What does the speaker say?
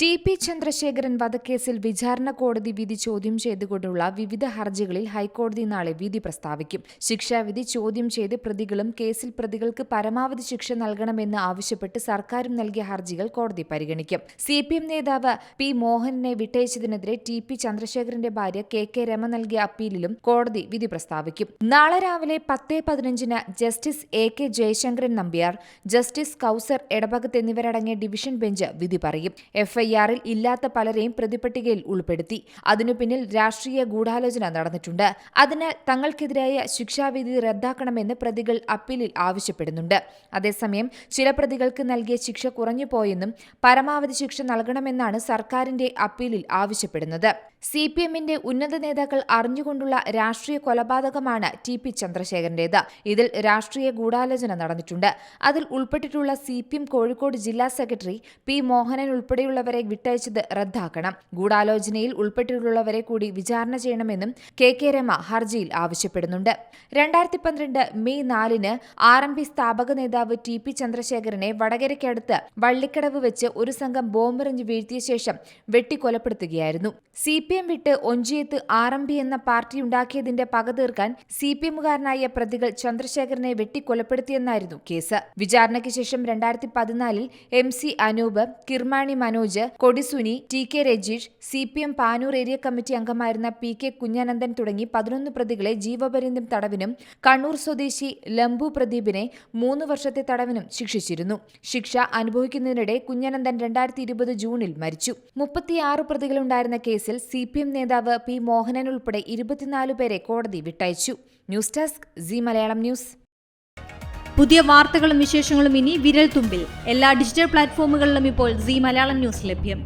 T P Chandrasekharan വധക്കേസിൽ വിചാരണ കോടതി വിധി ചോദ്യം ചെയ്തുകൊണ്ടുള്ള വിവിധ ഹർജികളിൽ ഹൈക്കോടതി നാളെ വിധി പ്രസ്താവിക്കും. ശിക്ഷാവിധി ചോദ്യം ചെയ്ത് പ്രതികളും കേസിൽ പ്രതികൾക്ക് പരമാവധി ശിക്ഷ നൽകണമെന്ന് ആവശ്യപ്പെട്ട് സർക്കാരും നൽകിയ ഹർജികൾ കോടതി പരിഗണിക്കും. സി പി എം നേതാവ് പി മോഹനെ വിട്ടയച്ചതിനെതിരെ ടി പി ചന്ദ്രശേഖരന്റെ ഭാര്യ കെ കെ രമ നൽകിയ അപ്പീലിലും കോടതി വിധി പ്രസ്താവിക്കും. നാളെ രാവിലെ പത്ത് പതിനഞ്ചിന് justice A K Jayasankaran Nambiar justice Kauser Edappagath എന്നിവരടങ്ങിയ ഡിവിഷൻ ബെഞ്ച് വിധി പറയും. എഫ്ഐആറിൽ ഇല്ലാത്ത പലരെയും പ്രതിപട്ടികയിൽ ഉൾപ്പെടുത്തി. അതിനു പിന്നിൽ രാഷ്ട്രീയ ഗൂഢാലോചന നടന്നിട്ടുണ്ട്. അതിനാൽ തങ്ങൾക്കെതിരായ ശിക്ഷാവിധി റദ്ദാക്കണമെന്ന് പ്രതികൾ അപ്പീലിൽ ആവശ്യപ്പെടുന്നുണ്ട്. അതേസമയം ചില പ്രതികൾക്ക് നൽകിയ ശിക്ഷ കുറഞ്ഞുപോയെന്നും പരമാവധി ശിക്ഷ നൽകണമെന്നാണ് സർക്കാരിന്റെ അപ്പീലിൽ ആവശ്യപ്പെടുന്നത്. സി പി എമ്മിന്റെ ഉന്നത നേതാക്കൾ അറിഞ്ഞുകൊണ്ടുള്ള രാഷ്ട്രീയ കൊലപാതകമാണ് ടി പി ചന്ദ്രശേഖരന്റേത്. ഇതിൽ രാഷ്ട്രീയ ഗൂഢാലോചന നടന്നിട്ടുണ്ട്. അതിൽ ഉൾപ്പെട്ടിട്ടുള്ള സി പി എം കോഴിക്കോട് ജില്ലാ സെക്രട്ടറി പി മോഹനൻ ഉൾപ്പെടെയുള്ളവരെ വിട്ടയച്ചത് റദ്ദാക്കണം. ഗൂഢാലോചനയിൽ ഉൾപ്പെട്ടിട്ടുള്ളവരെ കൂടി വിചാരണ ചെയ്യണമെന്നും കെ കെ രമ ഹർജിയിൽ ആവശ്യപ്പെടുന്നുണ്ട്. രണ്ടായിരത്തി പന്ത്രണ്ട് മെയ് നാലിന് ആർ എം പി സ്ഥാപക നേതാവ് ടി പി ചന്ദ്രശേഖരനെ വടകരയ്ക്കടുത്ത് വള്ളിക്കടവ് വെച്ച് ഒരു സംഘം ബോംബെറിഞ്ഞ് വീഴ്ത്തിയ ശേഷം വെട്ടിക്കൊലപ്പെടുത്തുകയായിരുന്നു. സി പി എം വിട്ട് ഒഞ്ചിയത്ത് ആർ എം പി എന്ന പാർട്ടി ഉണ്ടാക്കിയതിന്റെ പക തീർക്കാൻ സി പി എമ്മുകാരനായ പ്രതികൾ ചന്ദ്രശേഖരനെ വെട്ടിക്കൊലപ്പെടുത്തിയെന്നായിരുന്നു കേസ്. വിചാരണയ്ക്ക് ശേഷം രണ്ടായിരത്തി പതിനാലിൽ M C Anoop Kirmani Manoj Kodisuni T K Rajeesh C P M Panoor area committee അംഗമായിരുന്ന പി കെ കുഞ്ഞാനന്ദൻ തുടങ്ങി പതിനൊന്ന് പ്രതികളെ ജീവപര്യന്തം തടവിനും കണ്ണൂർ സ്വദേശി ലംബു പ്രദീപിനെ മൂന്ന് വർഷത്തെ തടവിനും ശിക്ഷിച്ചിരുന്നു. ശിക്ഷ അനുഭവിക്കുന്നതിനിടെ കുഞ്ഞാനന്ദൻ രണ്ടായിരത്തി ഇരുപത് ജൂണിൽ മരിച്ചു. മുപ്പത്തിയാറ് പ്രതികളുണ്ടായിരുന്ന കേസിൽ സി പി എം നേതാവ് പി മോഹനൻ ഉൾപ്പെടെ ഇരുപത്തിനാല് പേരെ കോടതി വിട്ടയച്ചു. News desk C Malayalam news. പുതിയ വാർത്തകളും വിശേഷങ്ങളും ഇനി വിരൽ തുമ്പിൽ എല്ലാ ഡിജിറ്റൽ പ്ലാറ്റ്ഫോമുകളിലും ഇപ്പോൾ സി മലയാളം ന്യൂസ് ലഭ്യം.